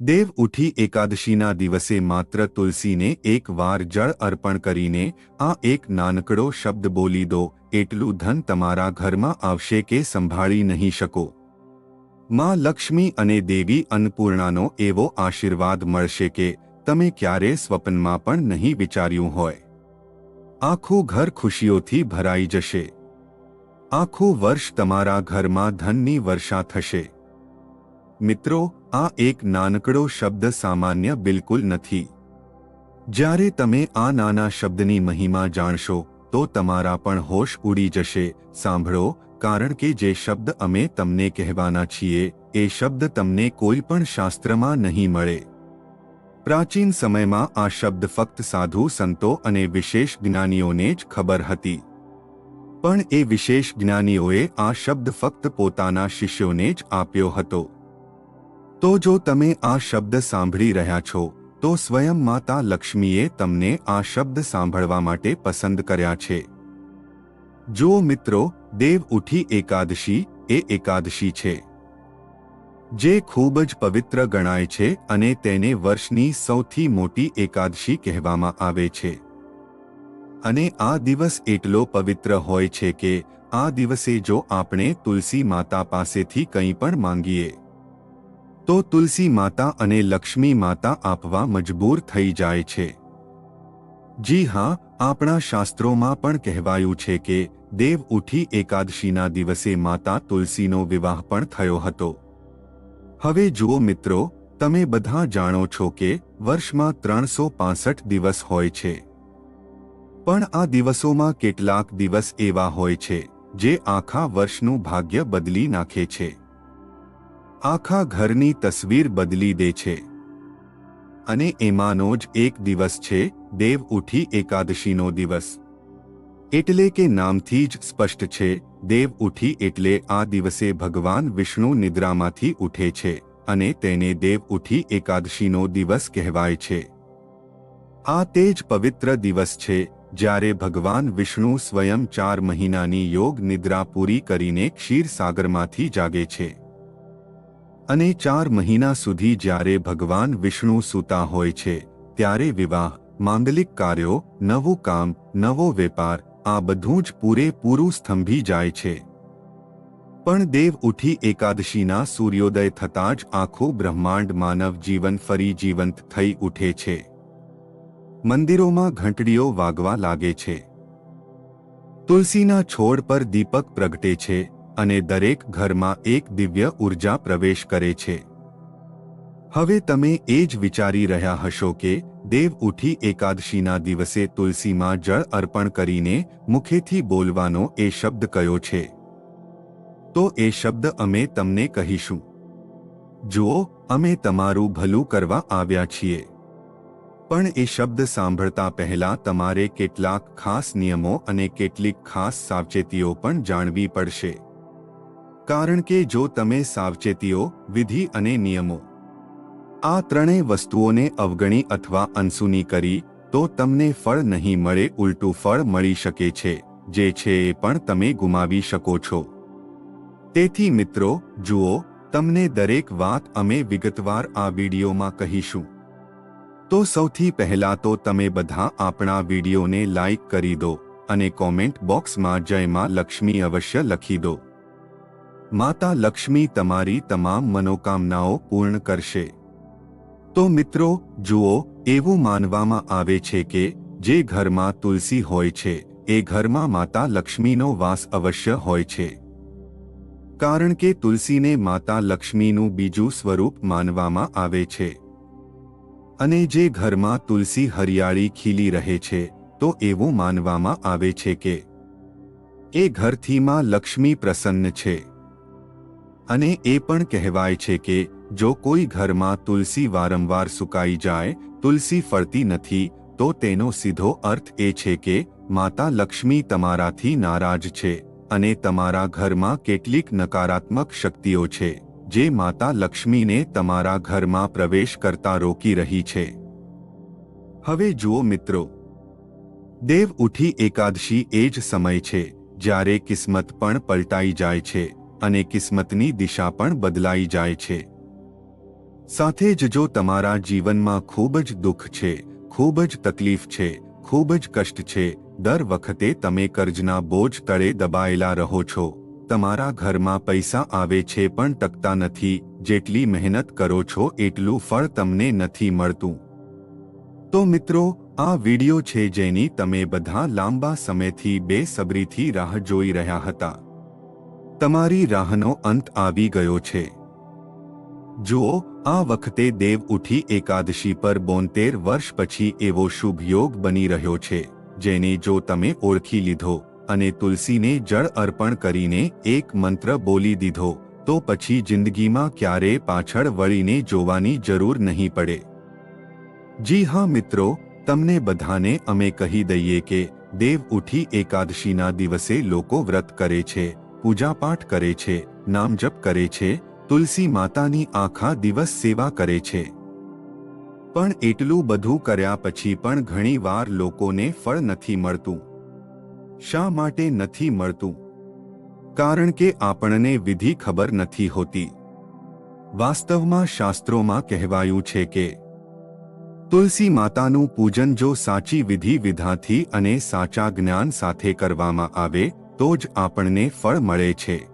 દેવ ઉઠી એકાદશીના દિવસે માત્ર તુલસીને એક વાર જળ અર્પણ કરીને આ એક નાનકડો શબ્દ બોલી દો, એટલું ધન તમારા ઘરમાં આવશે કે સંભાળી નહીં શકો. માં લક્ષ્મી અને દેવી અન્નપૂર્ણાનો એવો આશીર્વાદ મળશે કે તમે ક્યારે સ્વપ્નમાં પણ નહીં વિચાર્યું હોય. આખું ઘર ખુશીઓથી ભરાઈ જશે. આખું વર્ષ તમારા ઘરમાં ધનની વર્ષા થશે. મિત્રો, આ એક નાનકડો શબ્દ સામાન્ય બિલકુલ નથી. જ્યારે તમે આ નાના શબ્દની મહિમા જાણશો, તો તમારા પણ હોશ ઉડી જશે. સાંભળો, કારણ કે જે શબ્દ અમે તમને કહેવાના છીએ, એ શબ્દ તમને કોઈ પણ શાસ્ત્રમાં નહીં મળે. પ્રાચીન સમયમાં આ શબ્દ ફક્ત સાધુ, સંતો અને વિશેષ જ્ઞાનીઓને જ ખબર હતી. પણ એ વિશેષ જ્ઞાનીઓએ આ શબ્દ ફક્ત પોતાના શિષ્યોને જ આપ્યો હતો. તો જો તમે આ શબ્દ સાંભળી રહ્યા છો, તો સ્વયં માતા લક્ષ્મીએ તમને આ શબ્દ સાંભળવા માટે પસંદ કર્યા છે. જો મિત્રો, દેવ ઉઠી એકાદશી એ એકાદશી છે. જે ખૂબ જ પવિત્ર ગણાય છે અને તેને વર્ષની સૌથી મોટી એકાદશી કહેવામાં આવે છે. અને આ દિવસ એટલો પવિત્ર હોય છે કે, આ દિવસે જો આપણે તુલસી માતા પાસેથી કંઈ પણ માંગીએ તો તુલસી માતા અને લક્ષ્મી માતા આપવા મજબૂર થઈ જાય છે. જી હા, આપણા શાસ્ત્રોમાં પણ કહેવાયું છે કે, દેવ ઉઠી એકાદશીના દિવસે માતા તુલસીનો વિવાહ પણ થયો હતો. હવે જુઓ મિત્રો, તમે બધા જાણો છો કે, વર્ષમાં ત્રણસો દિવસ હોય છે. પણ આ દિવસોમાં કેટલાક દિવસ એવા હોય છે, જે આખા વર્ષનું ભાગ્ય બદલી નાખે છે. આખા ઘરની તસવીર બદલી દે છે. અને એમાંનો જ એક દિવસ છે, દેવ ઉઠી એકાદશીનો દિવસ. એટલે કે નામથી જ સ્પષ્ટ છે, દેવ ઉઠી એટલે આ દિવસે ભગવાન વિષ્ણુ નિદ્રામાંથી ઉઠે છે, અને તેને દેવ ઉઠી એકાદશીનો દિવસ કહેવાય છે. આ તે જ પવિત્ર દિવસ છે, જ્યારે ભગવાન વિષ્ણુ સ્વયં ચાર મહિનાની યોગ નિદ્રા પૂરી કરીને ક્ષીરસાગરમાંથી જાગે છે. અને ચાર મહિના સુધી જ્યારે ભગવાન વિષ્ણુ સૂતા હોય છે, ત્યારે વિવાહ, માંગલિક કાર્યો, નવું કામ, નવો વેપાર, આ બધું જ પૂરેપૂરું સ્તંભી જાય છે. પણ દેવ ઉઠી એકાદશીના સૂર્યોદય થતાં જ આખું બ્રહ્માંડ માનવ જીવન ફરી જીવંત થઈ ઉઠે છે. મંદિરોમાં ઘંટડીઓ વાગવા લાગે છે. તુલસીના છોડ પર દીપક પ્રગટે છે અને દરેક ઘરમાં એક દિવ્ય ઊર્જા પ્રવેશ કરે છે. હવે તમે એ જ વિચારી રહ્યા હશો કે દેવ ઉઠી એકાદશીના દિવસે તુલસીમાં જળ અર્પણ કરીને મુખેથી બોલવાનો એ શબ્દ કયો છે? તો એ શબ્દ અમે તમને કહીશું. જુઓ, અમે તમારું ભલું કરવા આવ્યા છીએ. પણ એ શબ્દ સાંભળતા પહેલા તમારે કેટલાક ખાસ નિયમો અને કેટલીક ખાસ સાવચેતીઓ પણ જાણવી પડશે. કારણ કે જો તમે સાવચેતીઓ, વિધિ અને નિયમો આ ત્રણેય વસ્તુઓને અવગણી અથવા અનસુની કરી, તો તમને ફળ નહીં મળે, ઉલટું ફળ મળી શકે છે, જે છે એ પણ તમે ગુમાવી શકો છો. તેથી મિત્રો, જુઓ, તમને દરેક વાત અમે વિગતવાર આ વિડીયોમાં કહીશું. તો સૌથી પહેલા તો તમે બધા આપણા વિડીયોને લાઇક કરી દો અને કોમેન્ટ બોક્સમાં જય માં લક્ષ્મી અવશ્ય લખી દો. માતા લક્ષ્મી તમારી તમામ મનોકામનાઓ પૂર્ણ કરશે. તો મિત્રો, જુઓ, એવું માનવામાં આવે છે કે, જે ઘરમાં તુલસી હોય છે, એ ઘરમાં માતા લક્ષ્મીનો વાસ અવશ્ય હોય છે. કારણ કે તુલસીને માતા લક્ષ્મીનું બીજું સ્વરૂપ માનવામાં આવે છે. અને જે ઘરમાં તુલસી હરિયાળી ખીલી રહે છે, તો એવું માનવામાં આવે છે કે, એ ઘરથીમાં લક્ષ્મી પ્રસન્ન છે. અને એ પણ કહેવાય છે કે, જો કોઈ ઘરમાં તુલસી વારંવાર સુકાઈ જાય, તુલસી ફળતી નથી, તો તેનો સીધો અર્થ એ છે કે, માતા લક્ષ્મી તમારાથી નારાજ છે, અને તમારા ઘરમાં કેટલીક નકારાત્મક શક્તિઓ છે, જે માતા લક્ષ્મીને તમારા ઘરમાં પ્રવેશ કરતા રોકી રહી છે. હવે જુઓ મિત્રો. દેવ ઉઠી એકાદશી એ જ સમય છે, જ્યારે કિસ્મત પણ પલટાઈ જાય છે. અને કિસ્મતની દિશા પણ બદલાઈ જાય છે. સાથે જ જો તમારા જીવનમાં ખૂબ જ દુઃખ છે, ખૂબ જ તકલીફ છે, ખૂબ જ કષ્ટ છે, દર વખતે તમે કર્જના બોજ તળે દબાયેલા રહો છો. તમારા ઘરમાં પૈસા આવે છે પણ ટકતા નથી, જેટલી મહેનત કરો છો એટલું ફળ તમને નથી મળતું. તો મિત્રો, આ વિડિયો છે જેની તમે બધા લાંબા સમયથી બેસબરીથી રાહ જોઈ રહ્યા હતા. તમારી રાહનો અંત આવી ગયો છે. જુઓ, આ વખતે દેવ ઉઠી એકાદશી પર બોતેર વર્ષ પછી એવો શુભ યોગ બની રહ્યો છે, જેને જો તમે ઓળખી લીધો અને તુલસીને જળ અર્પણ કરીને એક મંત્ર બોલી દીધો, તો પછી જિંદગીમાં ક્યારે પાછળ વળીને જોવાની જરૂર નહીં પડે. જી હા મિત્રો, તમને બધાને અમે કહી દઈએ કે દેવ ઉઠી એકાદશીના દિવસે લોકો વ્રત કરે છે પૂજાપાઠ કરે છે, નામ જપ કરે છે, તુલસી માતાની આખા દિવસ સેવા કરે છે. પણ એટલું બધું કર્યા પછી પણ ઘણીવાર લોકોને ફળ નથી મળતું. શા માટે નથી મળતું? કારણ કે આપણને વિધિ ખબર નથી હોતી. વાસ્તવમાં શાસ્ત્રોમાં કહેવાયું છે કે, તુલસી માતાનું પૂજન જો સાચી વિધિ વિધાથી અને સાચા જ્ઞાન સાથે કરવામાં આવે તો જ આપણને ફળ મળે છે.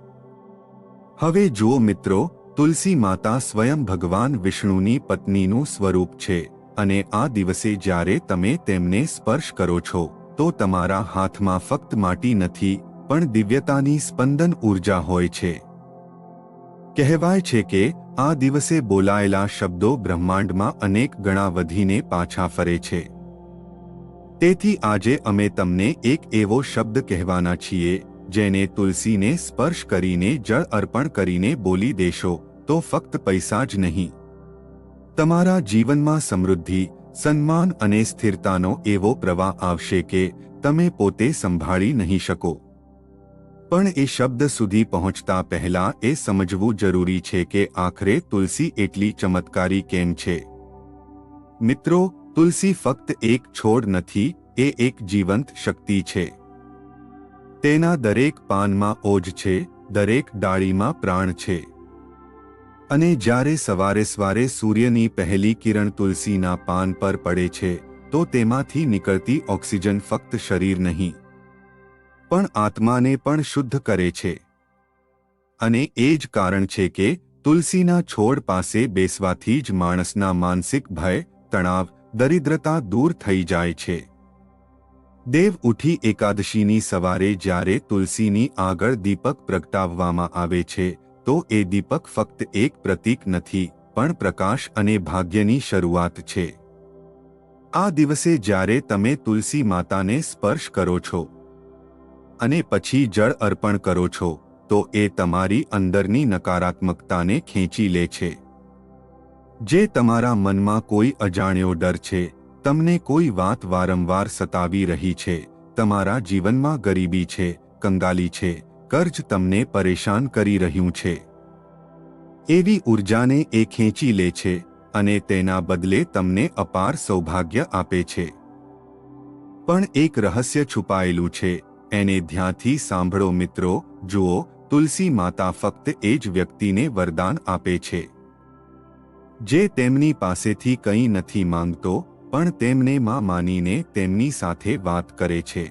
હવે જુઓ મિત્રો, તુલસી માતા સ્વયં ભગવાન વિષ્ણુની પત્નીનું સ્વરૂપ છે અને આ દિવસે જ્યારે તમે તેમને સ્પર્શ કરો છો, તો તમારા હાથમાં ફક્ત માટી નથી, પણ દિવ્યતાની સ્પંદન ઊર્જા હોય છે. કહેવાય છે કે, આ દિવસે બોલાયેલા શબ્દો બ્રહ્માંડમાં અનેક ગણા વધીને પાછા ફરે છે. તેથી આજે અમે તમને એક એવો શબ્દ કહેવાના છીએ, જેને તુલસીને સ્પર્શ કરીને જળ અર્પણ કરીને બોલી દેશો, તો ફક્ત પૈસા જ નહીં. તમારા જીવનમાં સમૃદ્ધિ, સન્માન અને સ્થિરતાનો એવો પ્રવાહ આવશે કે તમે પોતે સંભાળી નહીં શકો. પણ એ શબ્દ સુધી પહોંચતા પહેલા એ સમજવું જરૂરી છે કે આખરે તુલસી એટલી ચમત્કારી કેમ છે? મિત્રો તુલસી ફક્ત એક છોડ નથી, એ એક જીવંત શક્તિ છે. તેના દરેક પાનમાં ઓજ છે, દરેક ડાળીમાં પ્રાણ છે. અને જ્યારે સવારે સવારે સૂર્યની પહેલી કિરણ તુલસીના પાન પર પડે છે, તો તેમાંથી નીકળતી ઓક્સિજન ફક્ત શરીર નહીં, પણ આત્માને પણ શુદ્ધ કરે છે. અને એ જ કારણ છે કે તુલસીના છોડ પાસે બેસવાથી જ માણસના માનસિક ભય, તણાવ દરિદ્રતા દૂર થઈ જાય છે. દેવ ઉઠી એકાદશીની સવારે જ્યારે તુલસીની આગળ દીપક પ્રગટાવવામાં આવે છે, તો એ દીપક ફક્ત એક પ્રતીક નથી, પણ પ્રકાશ અને ભાગ્યની શરૂઆત છે. આ દિવસે જ્યારે તમે તુલસી માતાને સ્પર્શ કરો છો અને પછી જળ અર્પણ કરો છો, તો એ તમારી અંદરની નકારાત્મકતાને ખેંચી લે છે. જે તમારા મનમાં કોઈ અજાણ્યો ડર છે, તમને કોઈ વાત વારંવાર સતાવી રહી છે, તમારા જીવનમાં ગરીબી છે, કંગાલી છે, કર્જ તમને પરેશાન કરી રહ્યું છે. એવી ઉર્જાને એ ખેંચી લે છે અને તેના બદલે તમને અપાર સૌભાગ્ય આપે છે. પણ એક રહસ્ય છુપાયેલું છે, એને ધ્યાનથી સાંભળો મિત્રો, જુઓ, તુલસી માતા ફક્ત એ જ વ્યક્તિને વરદાન આપે છે. જે તેમની પાસેથી કંઈ નથી માંગતો, પણ તેમને માં માનીને તેમની સાથે વાત કરે છે.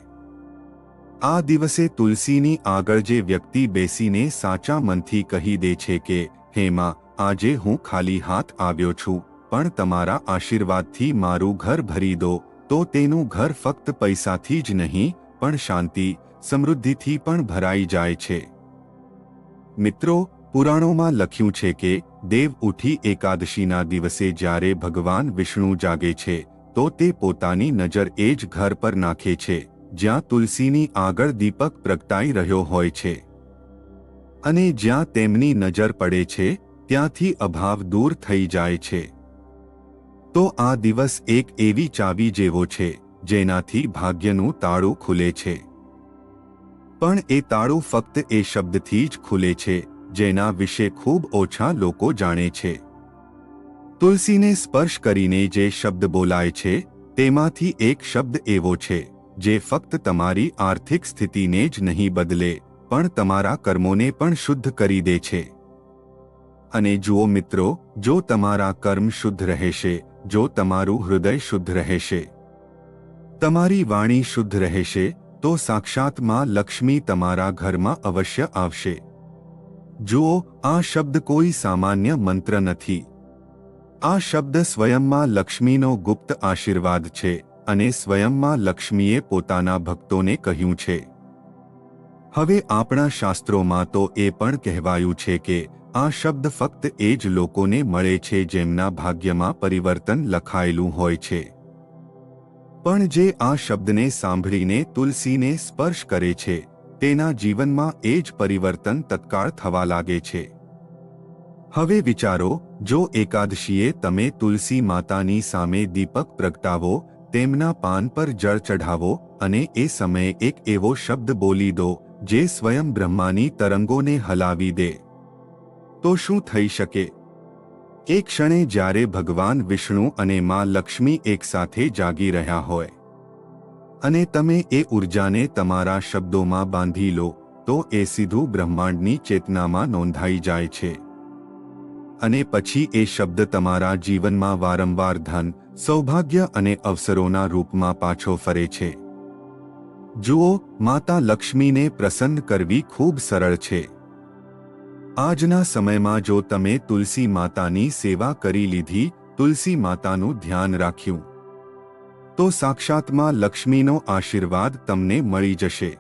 આ દિવસે તુલસીની આગળ જે વ્યક્તિ બેસીને સાચા મનથી કહી દે છે કે, હે માં, આજે હું ખાલી હાથ આવ્યો છું, પણ તમારા આશીર્વાદથી મારું ઘર ભરી દો, તો તેનું ઘર ફક્ત પૈસાથી જ નહીં, પણ શાંતિ, સમૃદ્ધિથી પણ ભરાઈ જાય છે. મિત્રો પુરાણોમાં લખ્યું છે કે, દેવ ઉઠી એકાદશીના દિવસે જ્યારે ભગવાન વિષ્ણુ જાગે છે, તો તે પોતાની નજર એ જ ઘર પર નાખે છે, જ્યાં તુલસીની આગળ દીપક પ્રગટાઈ રહ્યો હોય છે. અને જ્યાં તેમની નજર પડે છે, ત્યાંથી અભાવ દૂર થઈ જાય છે. તો આ દિવસ એક એવી ચાવી જેવો છે, જેનાથી ભાગ્યનું તાળું ખુલે છે. પણ એ તાળું ફક્ત એ શબ્દથી જ ખુલે છે જેના વિશે ખૂબ ઓછા લોકો જાણે છે. તુલસીને સ્પર્શ કરીને જે શબ્દ બોલાય છે, તેમાંથી એક શબ્દ એવો છે, જે ફક્ત તમારી આર્થિક સ્થિતિને જ નહીં બદલે, પણ તમારા કર્મોને પણ શુદ્ધ કરી દે છે. અને જુઓ મિત્રો, જો તમારા કર્મ શુદ્ધ રહેશે, જો તમારું હૃદય શુદ્ધ રહેશે, તમારી વાણી શુદ્ધ રહેશે, તો સાક્ષાત્માં લક્ષ્મી તમારા ઘરમાં અવશ્ય આવશે. જુઓ, આ શબ્દ કોઈ સામાન્ય મંત્ર નથી. આ શબ્દ સ્વયંમાં લક્ષ્મીનો ગુપ્ત આશીર્વાદ છે અને સ્વયંમાં લક્ષ્મીએ પોતાના ભક્તોને કહ્યું છે. હવે આપણા શાસ્ત્રોમાં તો એ પણ કહેવાયું છે કે, આ શબ્દ ફક્ત એ જ લોકોને મળે છે જેમના ભાગ્યમાં પરિવર્તન લખાયેલું હોય છે. પણ જે આ શબ્દને સાંભળીને તુલસીને સ્પર્શ કરે છે તેના જીવનમાં એ જ પરિવર્તન તત્કાળ થવા લાગે છે. હવે વિચારો, જો એકાદશીએ તમે તુલસી માતાની સામે દીપક પ્રગટાવો, તેમના પાન પર જળ ચઢાવો અને એ સમયે એક એવો શબ્દ બોલી દો, જે સ્વયં બ્રહ્માની તરંગોને હલાવી દે. તો શું થઈ શકે? એ ક્ષણે જ્યારે ભગવાન વિષ્ણુ અને મા લક્ષ્મી એકસાથે જાગી રહ્યા હોય અને તમે એ ઉર્જાને તમારા શબ્દોમાં બાંધી લો, તો એ સીધું બ્રહ્માંડની ચેતનામાં નોંધાઈ જાય છે. અને પછી એ શબ્દ તમારા જીવનમાં વારંવાર ધન, સૌભાગ્ય અને અવસરોના રૂપમાં પાછો ફરે છે. જુઓ, માતા લક્ષ્મીને પ્રસન્ન કરવી ખૂબ સરળ છે. આજના સમયમાં જો તમે તુલસી માતાની સેવા કરી લીધી, તુલસી માતાનું ધ્યાન રાખ્યું તો સાક્ષાત્માં લક્ષ્મીનો આશીર્વાદ તમને મળી જશે.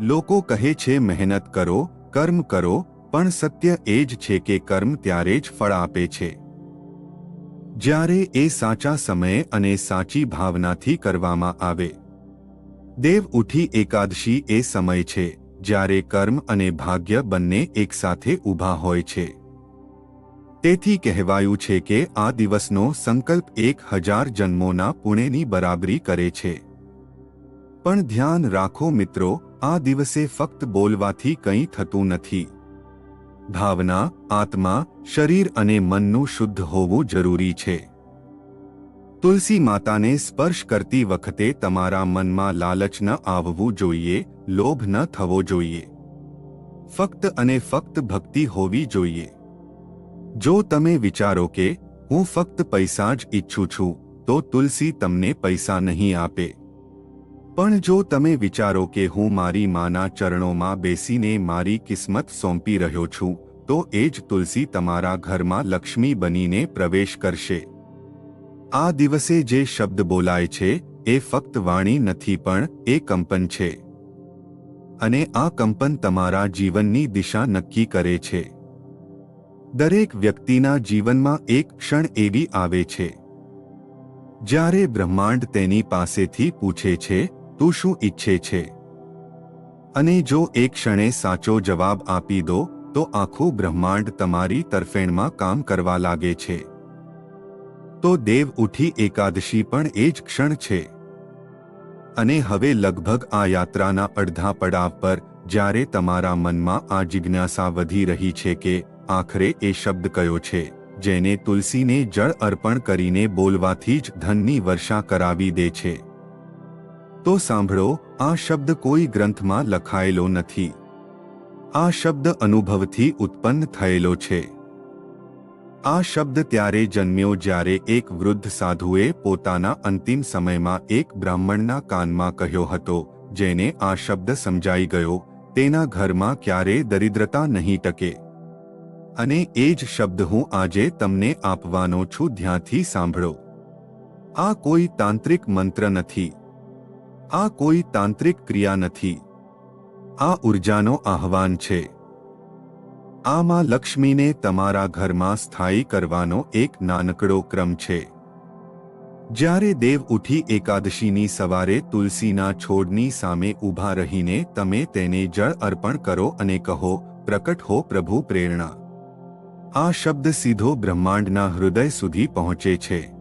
લોકો કહે છે, મહેનત કરો, કર્મ કરો, પણ સત્ય એ જ છે કે કર્મ ત્યારે જ ફળ આપે છે. જ્યારે એ સાચા સમયે અને સાચી ભાવનાથી કરવામાં આવે. દેવ ઉઠી એકાદશી એ સમય છે, જ્યારે કર્મ અને ભાગ્ય બંને એકસાથે ઊભા હોય છે. તેથી કહેવાયું છે કે આ દિવસનો સંકલ્પ એક હજાર જન્મોના પુણેની બરાબરી કરે છે. પણ ધ્યાન રાખો મિત્રો, આ દિવસે ફક્ત બોલવાથી કંઈ થતું નથી. ભાવના, આત્મા, શરીર અને મનનું શુદ્ધ હોવું જરૂરી છે. તુલસી માતાને સ્પર્શ કરતી વખતે તમારા મનમાં લાલચ ન આવવું જોઈએ, લોભ ન થવો જોઈએ. ફક્ત અને ફક્ત ભક્તિ હોવી જોઈએ. જો તમે વિચારો કે હું ફક્ત પૈસા જ ઈચ્છું છું, તો તુલસી તમને પૈસા નહીં આપે. પણ જો તમે વિચારો કે હું મારી માના ચરણોમાં બેસીને મારી કિસ્મત સોંપી રહ્યો છું, તો એ જ તુલસી તમારા ઘરમાં લક્ષ્મી બનીને પ્રવેશ કરશે. આ દિવસે જે શબ્દ બોલાય છે, એ ફક્ત વાણી નથી પણ એ કંપન છે. અને આ કંપન તમારા જીવનની દિશા નક્કી કરે છે. દરેક વ્યક્તિના જીવનમાં એક ક્ષણ એવી આવે છે. જ્યારે બ્રહ્માંડ તેની પાસેથી પૂછે છે, તું શું ઈચ્છે છે? અને જો એક ક્ષણે સાચો જવાબ આપી દો, તો આખું બ્રહ્માંડ તમારી તરફેણમાં કામ કરવા લાગે છે. તો દેવ ઉઠી એકાદશી પણ એ જ ક્ષણ છે. અને હવે લગભગ આ યાત્રાના અડધા પડાવ પર, જ્યારે તમારા મનમાં આ જિજ્ઞાસા વધી રહી છે કે આખરે એ શબ્દ કયો છે? જેને તુલસીને જળ અર્પણ કરીને બોલવાથી જ ધનની વર્ષા કરાવી દે છે. તો સાંભળો, આ શબ્દ કોઈ ગ્રંથમાં લખાયેલો નથી. આ શબ્દ અનુભવથી ઉત્પન્ન થયેલો છે. આ શબ્દ ત્યારે જન્મ્યો જ્યારે એક વૃદ્ધ સાધુએ પોતાના અંતિમ સમયમાં એક બ્રાહ્મણના કાનમાં કહ્યો હતો, જેને આ શબ્દ સમજાઈ ગયો, તેના ઘરમાં ક્યારે દરિદ્રતા નહીં ટકે. અને એ જ શબ્દ હું આજે તમને આપવાનો છું, ધ્યાનથી સાંભળો. આ કોઈ તાંત્રિક મંત્ર નથી. આ કોઈ તાંત્રિક ક્રિયા નથી. આ ઉર્જાનો આહવાન છે. આમાં લક્ષ્મીને તમારા ઘરમાં સ્થાયી કરવાનો એક નાનકડો ક્રમ છે. જ્યારે દેવ ઉઠી એકાદશીની સવારે તુલસીના છોડની સામે ઊભા રહીને તમે તેને જળ અર્પણ કરો અને કહો, પ્રકટ હો પ્રભુ પ્રેરણા. આ શબ્દ સીધો બ્રહ્માંડના હૃદય સુધી પહોંચે છે.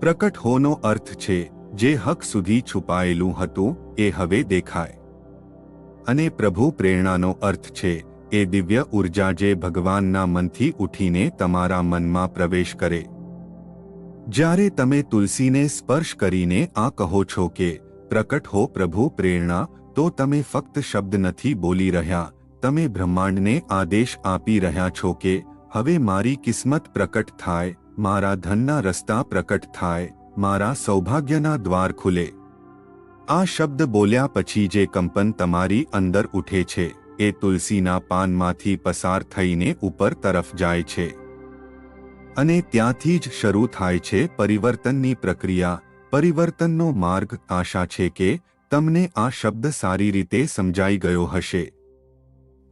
પ્રકટ હોનો અર્થ છે, જે હક સુધી છુપાયેલું હતું, એ હવે દેખાય. અને પ્રભુ પ્રેરણાનો અર્થ છે, એ દિવ્ય ઊર્જા જે ભગવાનના મનથી ઉઠીને તમારા મનમાં પ્રવેશ કરે. જ્યારે તમે તુલસીને સ્પર્શ કરીને આ કહો છો કે, પ્રકટ હો પ્રભુ પ્રેરણા, તો તમે ફક્ત શબ્દ નથી બોલી રહ્યા તમે બ્રહ્માંડને આદેશ આપી રહ્યા છો કે, હવે મારી કિસ્મત પ્રકટ થાય, મારા ધનના રસ્તા પ્રકટ થાય, મારા સૌભાગ્યના દ્વાર ખુલે. આ શબ્દ બોલ્યા પછી જે કંપન તમારી અંદર ઉઠે છે, એ તુલસીના પાનમાંથી પસાર થઈને ઉપર તરફ જાય છે. અને ત્યાંથી જ શરૂ થાય છે પરિવર્તનની પ્રક્રિયા. પરિવર્તનનો માર્ગ આશા છે કે, તમને આ શબ્દ સારી રીતે સમજાઈ ગયો હશે.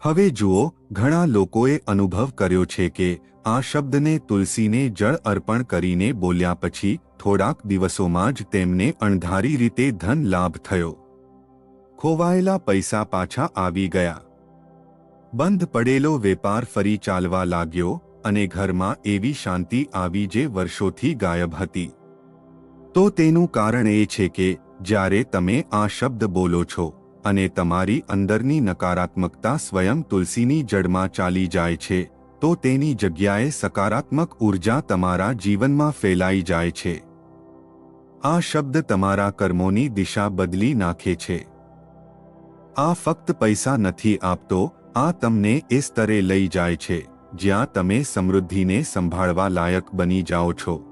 હવે જુઓ, ઘણા લોકોએ અનુભવ કર્યો છે કે આ શબ્દને તુલસીને જળ અર્પણ કરીને બોલ્યા પછી થોડાક દિવસોમાં જ તેમને અણધારી રીતે ધન લાભ થયો. ખોવાયેલા પૈસા પાછા આવી ગયા. બંધ પડેલો વેપાર ફરી ચાલવા લાગ્યો અને ઘરમાં એવી શાંતિ આવી જે વર્ષોથી ગાયબ હતી. તો તેનું કારણ એ છે કે જ્યારે તમે આ શબ્દ બોલો છો અને તમારી અંદરની નકારાત્મકતા સ્વયં તુલસીની જડમાં ચાલી જાય છે, તો તેની જગ્યાએ સકારાત્મક ઊર્જા તમારા જીવનમાં ફેલાઈ જાય છે. આ શબ્દ તમારા કર્મોની દિશા બદલી નાખે છે. આ ફક્ત પૈસા નથી આપતો, આ તમને એ સ્તરે લઈ જાય છે, જ્યાં તમે સમૃદ્ધિને સંભાળવા લાયક બની જાઓ છો.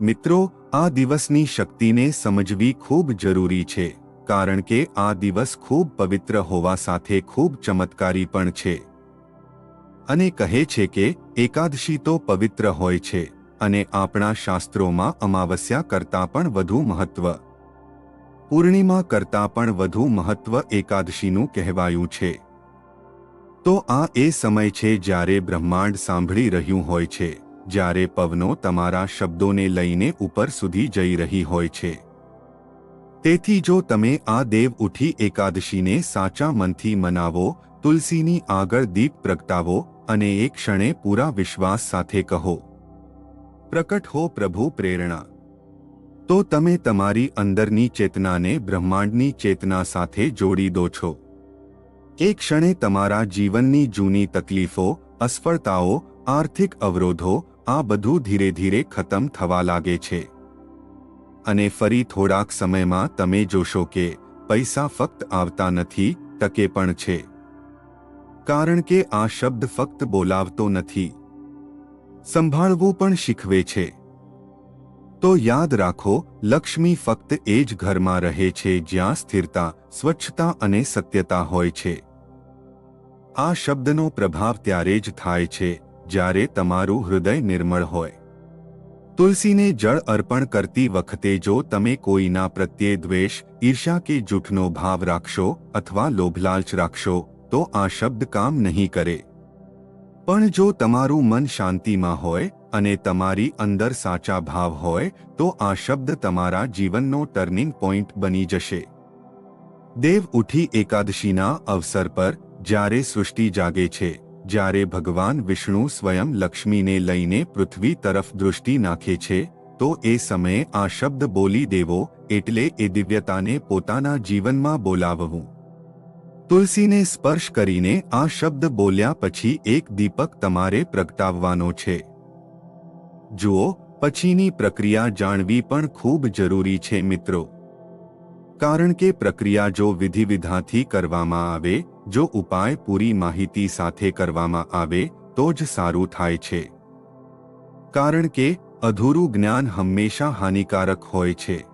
મિત્રો, આ દિવસની શક્તિને સમજવી ખૂબ જરૂરી છે. કારણ કે આ દિવસ ખૂબ પવિત્ર હોવા સાથે ખૂબ ચમત્કારી પણ છે. અને કહે છે કે, એકાદશી તો પવિત્ર હોય છે, અને આપણા શાસ્ત્રોમાં અમાવસ્યા કરતાં પણ વધુ મહત્વ. પૂર્ણિમા કરતાં પણ વધુ મહત્વ એકાદશીનું કહેવાયું છે. તો આ એ સમય છે જ્યારે બ્રહ્માંડ સાંભળી રહ્યું હોય છે, જ્યારે પવનો તમારા શબ્દોને લઈને ઉપર સુધી જઈ રહી હોય છે. તેથી જો તમે આ દેવ ઉઠી એકાદશીને સાચા મનથી મનાવો, તુલસીની આગળ દીપ પ્રગટાવો અને એક ક્ષણે પૂરા વિશ્વાસ સાથે કહો, પ્રકટ હો પ્રભુ પ્રેરણા. તો તમે તમારી અંદરની ચેતનાને બ્રહ્માંડની ચેતના સાથે જોડી દો છો. એક ક્ષણે તમારા જીવનની જૂની તકલીફો, અસફળતાઓ, આર્થિક અવરોધો આ બધું ધીરે ધીરે ખતમ થવા લાગે છે. અને ફરી થોડાક સમયમાં તમે જોશો કે પૈસા ફક્ત આવતા નથી, ટકે પણ છે. કારણ કે આ શબ્દ ફક્ત બોલાવતો નથી. સંભાળવું પણ શીખવે છે. તો યાદ રાખો, લક્ષ્મી ફક્ત એ જ ઘરમાં રહે છે જ્યાં સ્થિરતા, સ્વચ્છતા અને સત્યતા હોય છે. આ શબ્દનો પ્રભાવ ત્યારે જ થાય છે, જ્યારે તમારું હૃદય નિર્મળ હોય. તુલસીને જળ અર્પણ કરતી વખતે જો તમે કોઈના પ્રત્યે દ્વેષ ઈર્ષા કે જૂઠનો ભાવ રાખશો અથવા લોભલાલચ રાખશો, તો આ શબ્દ કામ નહીં કરે. પણ જો તમારું મન શાંતિમાં હોય અને તમારી અંદર સાચા ભાવ હોય, તો આ શબ્દ તમારા જીવનનો ટર્નિંગ પોઈન્ટ બની જશે. દેવ ઉઠી એકાદશીના અવસર પર જ્યારે સૃષ્ટિ જાગે છે. જ્યારે ભગવાન વિષ્ણુ સ્વયં લક્ષ્મીને લઈને પૃથ્વી તરફ દૃષ્ટિ નાખે છે, તો એ સમયે આ શબ્દ બોલી દેવો એટલે એ દિવ્યતાને પોતાના જીવનમાં બોલાવવું. તુલસીને સ્પર્શ કરીને આ શબ્દ બોલ્યા પછી એક દીપક તમારે પ્રગટાવવાનો છે. જુઓ, પછીની પ્રક્રિયા જાણવી પણ ખૂબ જરૂરી છે મિત્રો. કારણ કે પ્રક્રિયા જો વિધિવિધાથી કરવામાં આવે જો ઉપાય પૂરી માહિતી સાથે કરવામાં આવે, તો જ સારું થાય છે. કારણ કે, અધૂરું જ્ઞાન હંમેશા હાનિકારક હોય છે.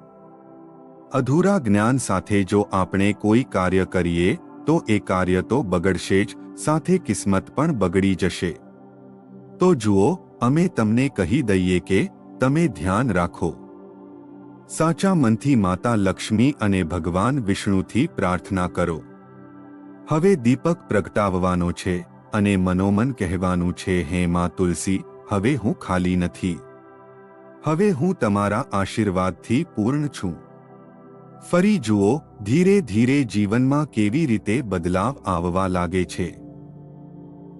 અધૂરા જ્ઞાન સાથે જો આપણે કોઈ કાર્ય કરીએ, તો એ કાર્ય તો બગડશે જ, સાથે કિસ્મત પણ બગડી જશે. તો જુઓ, અમે તમને કહી દઈએ કે, તમે ધ્યાન રાખો. સાચા મનથી માતા લક્ષ્મી અને ભગવાન વિષ્ણુથી પ્રાર્થના કરો. હવે દીપક પ્રગટાવવાનો છે અને મનોમન કહેવાનું છે, હે માં તુલસી, હવે હું ખાલી નથી. હવે હું તમારા આશીર્વાદથી પૂર્ણ છું. ફરી જુઓ, ધીરે ધીરે જીવનમાં કેવી રીતે બદલાવ આવવા લાગે છે.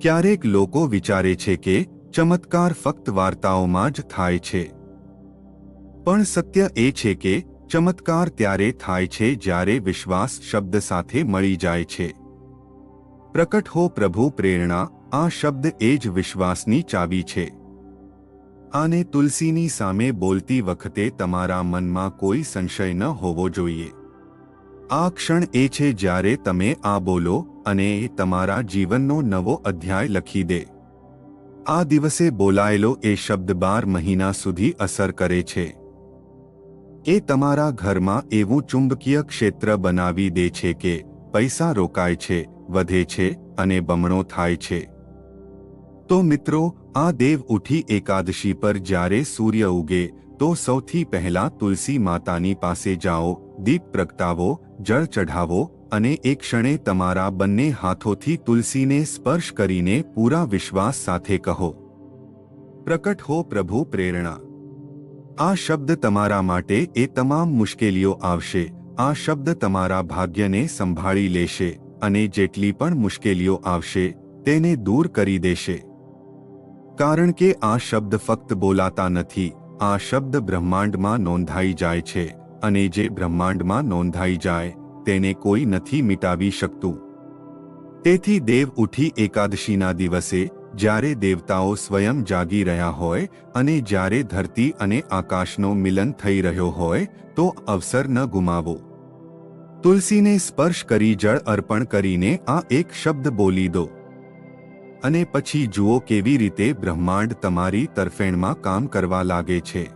ક્યારેક લોકો વિચારે છે કે, ચમત્કાર ફક્ત વાર્તાઓમાં જ થાય છે. પણ સત્ય એ છે કે, ચમત્કાર ત્યારે થાય છે જ્યારે વિશ્વાસ શબ્દ સાથે મળી જાય છે. પ્રકટ હો પ્રભુ પ્રેરણા, આ શબ્દ એ જ વિશ્વાસની ચાવી છે. આને તુલસીની સામે બોલતી વખતે તમારા મનમાં કોઈ સંશય ન હોવો જોઈએ. આ ક્ષણ એ છે જ્યારે તમે આ બોલો અને એ તમારા જીવનનો નવો અધ્યાય લખી દે. આ દિવસે બોલાયેલો એ શબ્દ બાર મહિના સુધી અસર કરે છે. એ તમારા ઘરમાં એવું ચુંબકીય ક્ષેત્ર બનાવી દે છે કે પૈસા રોકાય છે વધે છે અને બમણો થાય છે. તો મિત્રો, આ દેવ ઉઠી એકાદશી પર જ્યારે સૂર્ય ઉગે, તો સૌથી પહેલા તુલસી માતાની પાસે જાઓ, દીપ પ્રગટાવો, જળ ચઢાવો અને એક ક્ષણે તમારા બંને હાથોથી તુલસીને સ્પર્શ કરીને પૂરા વિશ્વાસ સાથે કહો. પ્રકટ હો પ્રભુ પ્રેરણા. આ શબ્દ તમારા માટે એ તમામ મુશ્કેલીઓ આવશે, આ શબ્દ તમારા ભાગ્યને સંભાળી લેશે. અને જેટલી પણ મુશ્કેલીઓ આવશે, તેને દૂર કરી દેશે. કારણ કે આ શબ્દ ફક્ત બોલાતા નથી, આ શબ્દ બ્રહ્માંડમાં નોંધાઈ જાય છે, અને જે બ્રહ્માંડમાં નોંધાઈ જાય, તેને કોઈ નથી મિટાવી શકતું. તેથી દેવ ઉઠી એકાદશીના દિવસે, જ્યારે દેવતાઓ સ્વયં જાગી રહ્યા હોય, અને જ્યારે ધરતી અને આકાશનો મિલન થઈ રહ્યો હોય, તો અવસર ન ગુમાવો. તુલસીને સ્પર્શ કરી જળ અર્પણ કરીને આ એક શબ્દ બોલી દો. અને પછી જુઓ કેવી રીતે બ્રહ્માંડ તમારી તરફેણમાં કામ કરવા લાગે છે.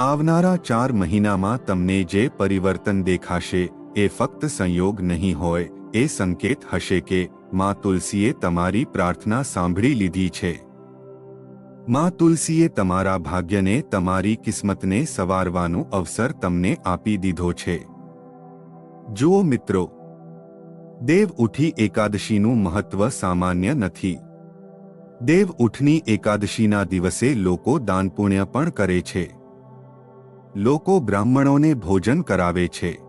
આવનારા ચાર મહિનામાં તમને જે પરિવર્તન દેખાશે, એ ફક્ત સંયોગ નહીં હોય, એ સંકેત હશે કે, માં તુલસીએ તમારી પ્રાર્થના સાંભળી લીધી છે. માં તુલસીએ તમારા ભાગ્યને, તમારી કિસ્મતને સવારવાનો અવસર તમને આપી દીધો છે. જુઓ મિત્રો, દેવ ઉઠી એકાદશીનું મહત્વ સામાન્ય નથી. દેવ ઉઠની એકાદશીના દિવસે લોકો દાન પણ કરે છે. લોકો બ્રાહ્મણોને ભોજન કરાવે છે.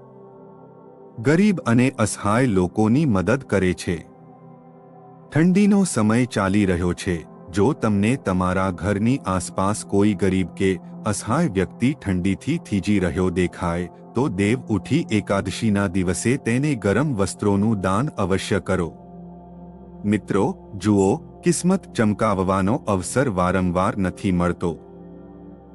ગરીબ અને અસહાય લોકોની મદદ કરે છે. ઠંડીનો સમય ચાલી રહ્યો છે. જો તમને તમારા ઘરની આસપાસ કોઈ ગરીબ કે અસહાય વ્યક્તિ ઠંડીથી થીજી રહ્યો દેખાય, તો દેવ ઉઠી એકાદશીના દિવસે તેને ગરમ વસ્ત્રોનું દાન અવશ્ય કરો. મિત્રો, જુઓ, કિસ્મત ચમકાવવાનો અવસર વારંવાર નથી મળતો.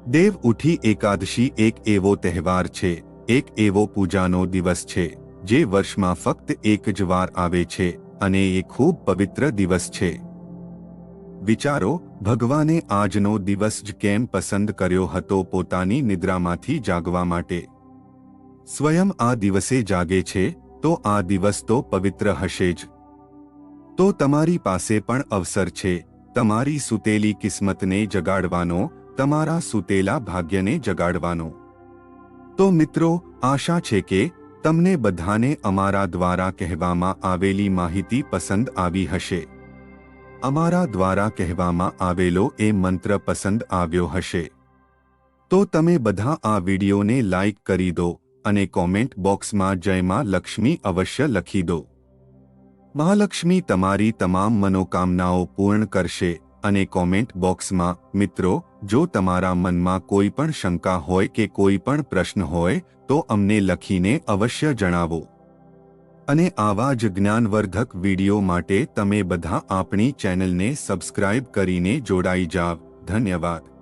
દેવ ઉઠી એકાદશી એક એવો તહેવાર છે, એક એવો પૂજાનો દિવસ છે, જે વર્ષમાં ફક્ત એક જ વાર આવે છે, અને એ ખૂબ પવિત્ર દિવસ છે. વિચારો, ભગવાને આજનો દિવસ જ કેમ પસંદ કર્યો હતો પોતાની નિદ્રામાંથી જાગવા માટે? સ્વયં આ દિવસે જાગે છે, તો આ દિવસ તો પવિત્ર હશે જ. તો તમારી પાસે પણ અવસર છે, તમારી સૂતેલી કિસ્મતને જગાડવાનો, તમારા સૂતેલા ભાગ્યને જગાડવાનો. તો મિત્રો, આશા છે કે, તમને બધાને અમારા દ્વારા કહેવામાં આવેલી માહિતી પસંદ આવી હશે. અમારા દ્વારા કહેવામાં આવેલો એ મંત્ર પસંદ આવ્યો હશે. તો તમે બધા આ વિડીયોને લાઇક કરી દો અને કોમેન્ટ બોક્સમાં જયમાં લક્ષ્મી અવશ્ય લખી દો. મહાલક્ષ્મી તમારી તમામ મનોકામનાઓ પૂર્ણ કરશે અને કોમેન્ટ બોક્સમાં, મિત્રો, જો તમારા મનમાં કોઈ પણ શંકા હોય કે કોઈ પણ પ્રશ્ન હોય, તો અમને લખીને અવશ્ય જણાવો. અને આવા જ જ્ઞાનવર્ધક વીડિયો માટે તમે બધા આપણી ચેનલને સબસ્ક્રાઇબ કરીને જોડાઈ જાવ. ધન્યવાદ.